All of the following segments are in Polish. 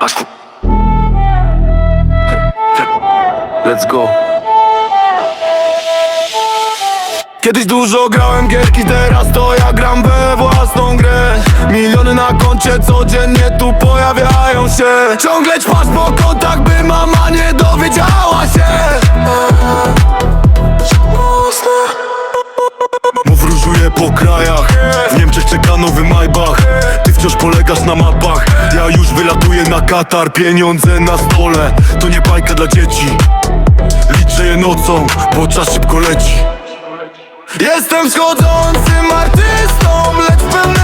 aż w... Let's go. Kiedyś dużo grałem gierki, teraz to ja gram we własną grę. Miliony na koncie codziennie tu pojawiają się. Ciągle ćpasz po kontakt, by mama nie dowiedziała się. Katar Pieniądze na stole. To nie bajka dla dzieci. Liczę je nocą, bo czas szybko leci. Jestem schodzącym artystą Lecz dnia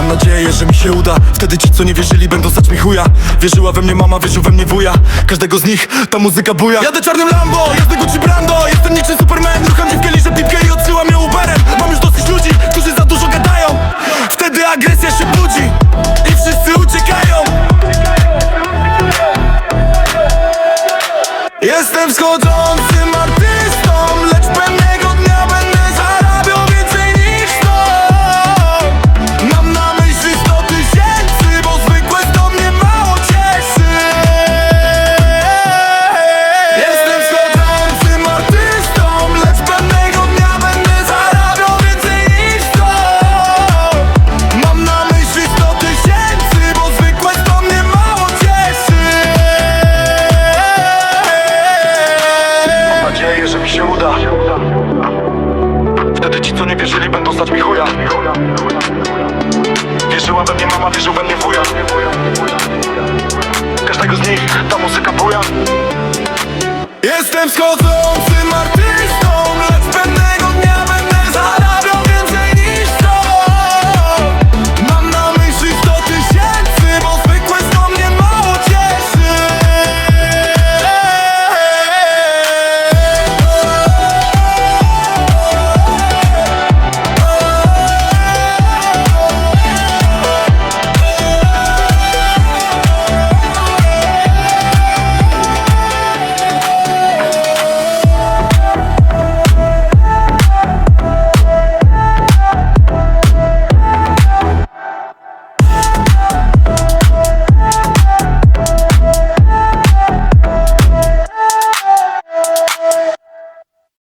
Mam nadzieję, że mi się uda. Wtedy ci, co nie wierzyli, będą stać mi chuja. Wierzyła we mnie mama, wierzył we mnie wuja. Każdego z nich ta muzyka buja. Jadę czarnym Lambo, jestem Gucci Brando. Jestem niczym Superman, rucham dziwkę, liżę pipkę i odsyłam ją Uberem. Mam już dosyć ludzi, którzy za dużo gadają. Wtedy agresja się budzi I wszyscy uciekają. Jestem schodzącym wierzyli, będą stać mi chuja. Wierzyła we mnie mama, wierzył we mnie wuja. Każdego z nich ta muzyka buja. Jestem schodzącym artystą